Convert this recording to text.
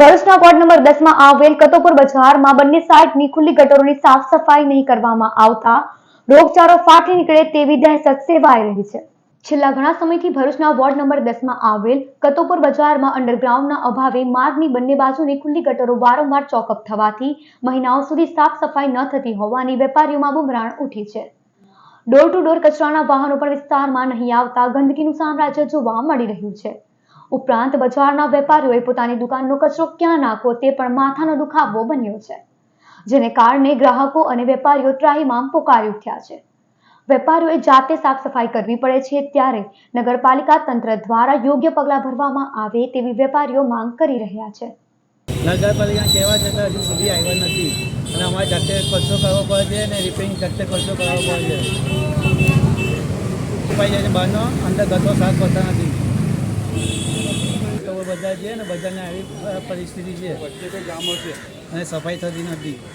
ભરૂચના ward number દસમાં આવેલ કતોપુર બજારમાં બંને સાઈડની ખુલ્લી ગટરોની સાફ સફાઈ નહીં કરવામાં આવતા રોગચાળો ફાટી નીકળે તેવી દહેશત સેવાઈ રહી છે. છેલ્લા ઘણા સમયથી ભરૂચના વોર્ડ નંબર દસમાં આવેલ કતોપુર બજારમાં અંડરગ્રાઉન્ડના અભાવે માર્ગની બંને બાજુની ખુલ્લી ગટરો વારંવાર ચોકઅપ થવાથી મહિનાઓ સુધી સાફ સફાઈ ન થતી હોવાની વેપારીઓમાં બુમરાણ ઉઠી છે. ડોર ટુ ડોર કચરાના વાહનો પણ વિસ્તારમાં નહીં આવતા ગંદકીનું સામ્રાજ્ય જોવા મળી રહ્યું છે. ઉપરાંત બજારના વેપારીઓએ પોતાની દુકાનનો કચરો ક્યાં નાખવો તે પણ માથાનો દુખાવો બન્યો છે, જેને કારણે ગ્રાહકો અને વેપારીઓ ત્રાહિમામ પોકારી ઉઠ્યા છે. વેપારીઓએ જાતે સાફ સફાઈ કરવી પડે છે ત્યારે નગરપાલિકા તંત્ર દ્વારા યોગ્ય પગલાં ભરવામાં આવે તેવી વેપારીઓ માંગ કરી રહ્યા છે. નગરપાલિકા કહેવા છતાં હજુ સુધી આવ્યા નથી અને અમારે જાતે ખર્ચો કરવો પડે છે અને રિપેરિંગ જાતે ખર્ચો કરવો પડે છે. બહારનો અંદર ગતો સાફ કરતા નથી. બજાર છે ને બધાને આવી પરિસ્થિતિ છે? અને સફાઈ થતી નથી.